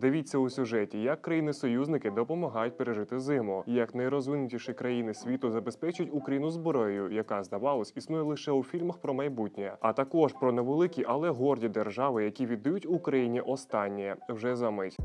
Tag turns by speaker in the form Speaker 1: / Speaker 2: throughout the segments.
Speaker 1: Дивіться у сюжеті, як країни-союзники допомагають пережити зиму, як найрозвинутіші країни світу забезпечують Україну зброєю, яка здавалось існує лише у фільмах про майбутнє, а також про невеликі, але горді держави, які віддають Україні останнє вже за мить.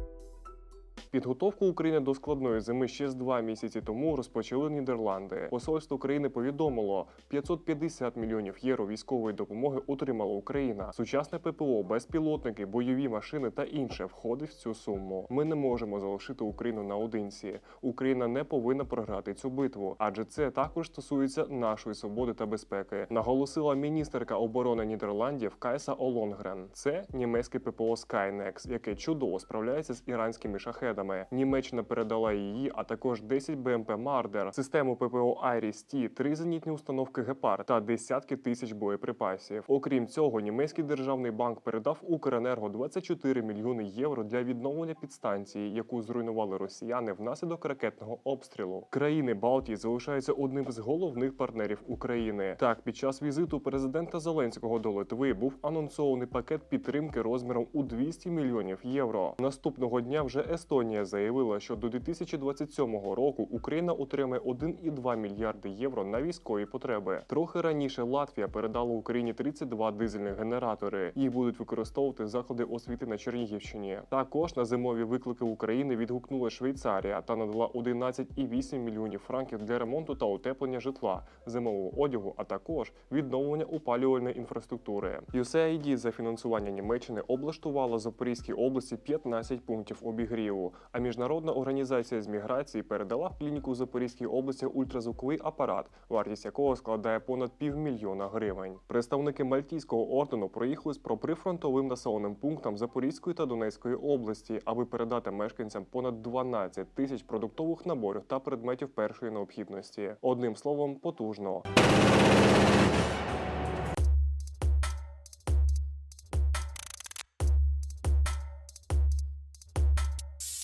Speaker 1: Підготовку України до складної зими ще з два місяці тому розпочали Нідерланди. Посольство країни повідомило, 550 мільйонів євро військової допомоги отримала Україна. Сучасне ППО, безпілотники, бойові машини та інше входить в цю суму. Ми не можемо залишити Україну наодинці. Україна не повинна програти цю битву, адже це також стосується нашої свободи та безпеки. Наголосила міністерка оборони Нідерландів Кайса Олонгрен. Це німецьке ППО Skynex, яке чудово справляється з іранськими шахедами. Німеччина передала її, а також 10 БМП Мардер, систему ППО Айріс-Ті, три зенітні установки Гепард та десятки тисяч боєприпасів. Окрім цього, німецький державний банк передав Укренерго 24 мільйони євро для відновлення підстанції, яку зруйнували росіяни внаслідок ракетного обстрілу. Країни Балтії залишаються одним з головних партнерів України. Так, під час візиту президента Зеленського до Литви був анонсований пакет підтримки розміром у 200 мільйонів євро. Наступного дня вже Естонія заявила, що до 2027 року Україна отримає 1,2 мільярди євро на військові потреби. Трохи раніше Латвія передала Україні 32 дизельних генератори. Їх будуть використовувати заклади освіти на Чернігівщині. Також на зимові виклики України відгукнула Швейцарія та надала 11,8 мільйонів франків для ремонту та утеплення житла, зимового одягу, а також відновлення опалювальної інфраструктури. USAID за фінансування Німеччини облаштувала Запорізькій області 15 пунктів обігріву. А міжнародна організація з міграції передала в клініку в Запорізькій області ультразвуковий апарат, вартість якого складає понад півмільйона гривень. Представники Мальтійського ордену проїхали з прифронтовим населеним пунктам Запорізької та Донецької області, аби передати мешканцям понад 12 тисяч продуктових наборів та предметів першої необхідності. Одним словом, потужно.